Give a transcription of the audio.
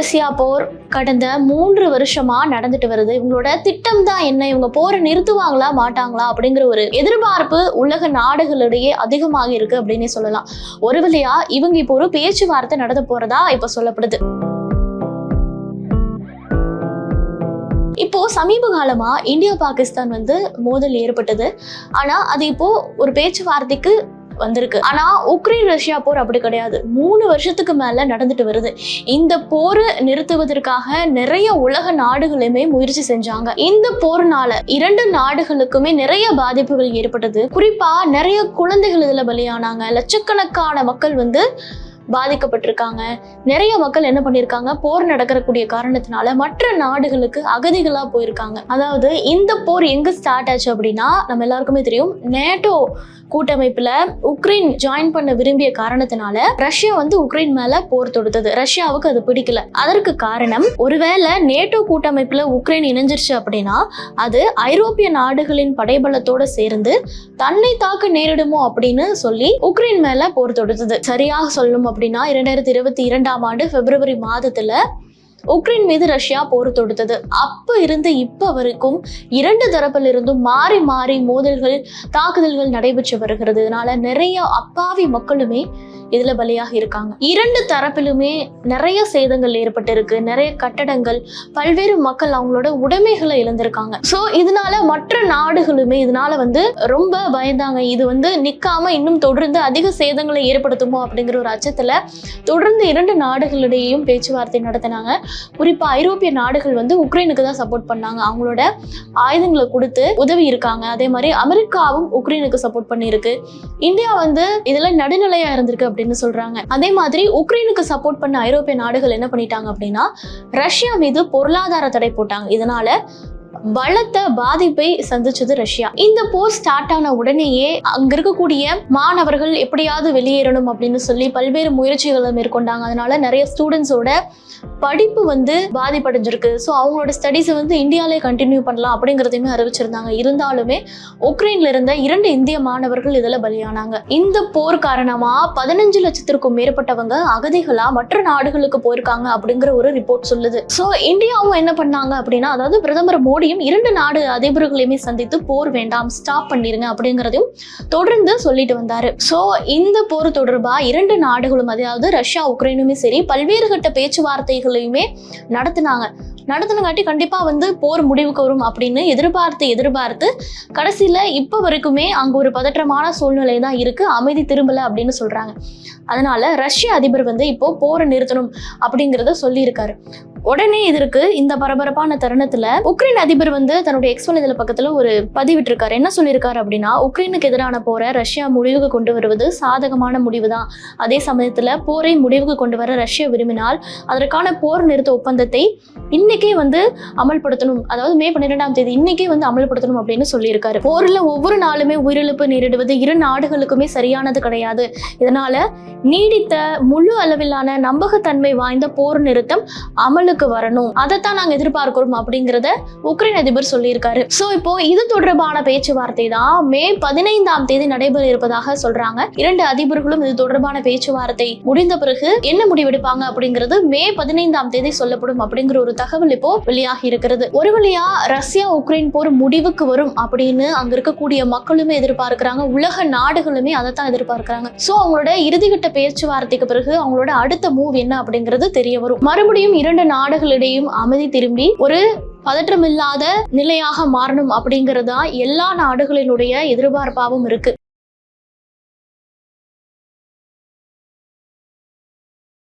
Russia போர் கடந்த மூன்று வருஷமா நடந்துட்டு வருது. இவங்களோட திட்டம் தான் என்ன? இவங்க போரை நிறுத்துவாங்களா மாட்டாங்களா அப்படிங்கிற ஒரு எதிர்பார்ப்பு உலக நாடுகளிடையே அதிகமாக இருக்கு அப்படின்னே சொல்லலாம். ஒரு வழியா இவங்க இப்போ ஒரு பேச்சுவார்த்தை நடத்த போறதா இப்ப சொல்லப்படுது. இப்போ சமீப காலமா இந்தியா பாகிஸ்தான் வந்து மோதல் ஏற்பட்டது. ஆனா அது இப்போ ஒரு பேச்சுவார்த்தைக்கு வந்திருக்கு. ஆனா உக்ரைன் ரஷ்யா போர் அப்படி கிடையாது. மூணு வருஷத்துக்கு மேல நடந்துட்டு வருது. இந்த போரை நிறுத்துவதற்காக நிறைய உலக நாடுகளுமே முயற்சி செஞ்சாங்க. இந்த போர்னால இரண்டு நாடுகளுக்குமே நிறைய பாதிப்புகள் ஏற்பட்டது. குறிப்பா நிறைய குழந்தைகள் இதுல பலியானாங்க. லட்சக்கணக்கான மக்கள் வந்து பாதிக்கப்பட்டிருக்காங்க. நிறைய மக்கள் என்ன பண்ணியிருக்காங்க போர் நடக்கக்கூடிய காரணத்தினால மற்ற நாடுகளுக்கு அகதிகளாக போயிருக்காங்க. அதாவது இந்த போர் எங்கே ஸ்டார்ட் ஆச்சு அப்படின்னா நம்ம எல்லாருக்குமே தெரியும். நேட்டோ கூட்டமைப்புல உக்ரைன் ஜாயின் பண்ண விரும்பிய காரணத்தினால ரஷ்யா வந்து உக்ரைன் மேல போர் தொடுத்தது. ரஷ்யாவுக்கு அது பிடிக்கல. அதற்கு காரணம் ஒருவேளை நேட்டோ கூட்டமைப்புல உக்ரைன் இணைஞ்சிருச்சு அப்படின்னா அது ஐரோப்பிய நாடுகளின் படைபலத்தோட சேர்ந்து தன்னை தாக்க நேரிடுமோ அப்படின்னு சொல்லி உக்ரைன் மேல போர் தொடுத்தது. சரியாக சொல்லணும் அப்படின்னா இரண்டாயிரத்தி இருபத்தி இரண்டாம் ஆண்டு பிப்ரவரி மாதத்துல உக்ரைன் மீது ரஷ்யா போர் தொடுத்தது. அப்ப இருந்து இப்ப வரைக்கும் இரண்டு தரப்பில் இருந்தும் மாறி மாறி மோதல்கள் தாக்குதல்கள் நடைபெற்று வருகிறது. இதனால நிறைய அப்பாவி மக்களுமே இதுல பலியாக இருக்காங்க. இரண்டு தரப்பிலுமே நிறைய சேதங்கள் ஏற்பட்டிருக்கு. நிறைய கட்டடங்கள் பல்வேறு மக்கள் அவங்களோட உடைமைகளை இழந்திருக்காங்க. சோ இதனால மற்ற நாடுகளுமே இதனால வந்து ரொம்ப பயந்தாங்க. இது வந்து நிக்காம இன்னும் தொடர்ந்து அதிக சேதங்களை ஏற்படுத்துமோ அப்படிங்கிற ஒரு அச்சத்துல தொடர்ந்து இரண்டு நாடுகளிடையும் பேச்சுவார்த்தை நடத்தினாங்க. குறிப்பா ஐரோப்பிய நாடுகள் வந்து உக்ரைனுக்கு தான் சப்போர்ட் பண்ணாங்க. அவங்களோட ஆயுதங்களை கொடுத்து உதவி இருக்காங்க. அதே மாதிரி அமெரிக்காவும் உக்ரைனுக்கு சப்போர்ட் பண்ணியிருக்கு. இந்தியா வந்து இதெல்லாம் நடுநிலையா இருந்திருக்கு அப்படின்னு சொல்றாங்க. அதே மாதிரி உக்ரைனுக்கு சப்போர்ட் பண்ண ஐரோப்பிய நாடுகள் என்ன பண்ணிட்டாங்க அப்படின்னா ரஷ்யா மீது பொருளாதார தடை போட்டாங்க. இதனால பலத்த பாதிப்பை சந்திச்சது ரஷ்யா. இந்த போர் ஸ்டார்ட் ஆன உடனேயே அங்க இருக்கக்கூடிய மாணவர்கள் எப்படியாவது வெளியேறணும் அப்படின்னு சொல்லி பல்வேறு முயற்சிகளை மேற்கொண்டாங்க. அதனால நிறைய ஸ்டூடெண்ட்ஸோட படிப்பு வந்து பாதிப்படைஞ்சிருக்கு. ஸோ அவங்களோட ஸ்டடீஸை வந்து இந்தியாவிலே கண்டினியூ பண்ணலாம் அப்படிங்கிறதையுமே அறிவிச்சிருந்தாங்க. இருந்தாலுமே உக்ரைன்ல இருந்த இரண்டு இந்திய மாணவர்கள் இதில் பலியானாங்க. இந்த போர் காரணமா பதினஞ்சு லட்சத்திற்கும் மேற்பட்டவங்க அகதிகளாக மற்ற நாடுகளுக்கு போயிருக்காங்க அப்படிங்கிற ஒரு ரிப்போர்ட் சொல்லுது. ஸோ இந்தியாவும் என்ன பண்ணாங்க அப்படின்னா அதாவது பிரதமர் மோடியும் இரண்டு நாடு அதிபர்களையுமே சந்தித்து போர் வேண்டாம் ஸ்டாப் பண்ணிருங்க அப்படிங்கிறதையும் தொடர்ந்து சொல்லிட்டு வந்தாரு. ஸோ இந்த போர் தொடர்பாக இரண்டு நாடுகளும் அதாவது ரஷ்யா உக்ரைனுமே சரி பல்வேறு கட்ட பேச்சுவார்த்தை பேச்சுவார்த்தைகளையுமே நடத்தினாங்க. நடத்தினங்காட்டி கண்டிப்பா வந்து போர் முடிவுக்கு வரும் அப்படின்னு எதிர்பார்த்து எதிர்பார்த்து கடைசியில இப்ப வரைக்குமே அங்கே ஒரு பதற்றமான சூழ்நிலை தான் இருக்கு. அமைதி திரும்பலை அப்படின்னு சொல்றாங்க. அதனால ரஷ்ய அதிபர் வந்து இப்போ போரை நிறுத்தணும் அப்படிங்கிறத சொல்லியிருக்காரு. உடனே இதற்கு இந்த பரபரப்பான தருணத்துல உக்ரைன் அதிபர் வந்து தன்னுடைய எக்ஸ் வலைதள பக்கத்துல ஒரு பதிவிட்டிருக்காரு. என்ன சொல்லியிருக்காரு அப்படின்னா உக்ரைனுக்கு எதிரான போரை ரஷ்யா முடிவுக்கு கொண்டு வருவது சாதகமான முடிவு தான் அதே சமயத்துல போரை முடிவுக்கு கொண்டு வர ரஷ்யா விரும்பினால் அதற்கான போர் நிறுத்த ஒப்பந்தத்தை இன்னைக்கே வந்து அமல்படுத்தணும். அதாவது மே பன்னிரெண்டாம் தேதி இன்னைக்கே வந்து அமல்படுத்தணும் அப்படின்னு சொல்லியிருக்காரு. போர்ல ஒவ்வொரு நாளுமே உயிரிழப்பு நேரிடுவது இரு நாடுகளுக்குமே சரியானது கிடையாது. இதனால நீடித்த முழு அளவிலான நம்பகத்தன்மை வாய்ந்த போர் நிறுத்தம் அமல் முடிவுகளுக்கு வரணும். அதைத்தான் நாங்க எதிர்பார்க்கிறோம் அப்படிங்கிறத உக்ரைன் அதிபர் சொல்லியிருக்காரு. சோ இப்போ இது தொடர்பான பேச்சுவார்த்தை தான். மே பதினைந்தாம் தேதி நடைபெற இருப்பதாக சொல்றாங்க. இரண்டு அதிபர்களும் இது தொடர்பான பேச்சுவார்த்தை முடிந்த பிறகு என்ன முடிவெடுப்பாங்க அப்படிங்கிறது மே பதினைந்தாம் தேதி சொல்லப்படும் அப்படிங்கிற ஒரு தகவல் இப்போ வெளியாகி இருக்கிறது. ஒரு வழியா ரஷ்யா உக்ரைன் போர் முடிவுக்கு வரும் அப்படின்னு அங்க இருக்கக்கூடிய மக்களுமே எதிர்பார்க்கிறாங்க. உலக நாடுகளுமே அதை தான் எதிர்பார்க்கிறாங்க. சோ அவங்களோட இறுதிக்கட்ட பேச்சுவார்த்தைக்கு பிறகு அவங்களோட அடுத்த மூவ் என்ன அப்படிங்கிறது தெரிய வரும். மறுபடியும் இரண்டு நாடுகளிடையும் அமைதி திரும்பி ஒரு பதற்றமில்லாத நிலையாக மாறணும் அப்படிங்கறதா எல்லா நாடுகளினுடைய எதிர்பார்ப்பாகவும் இருக்கு.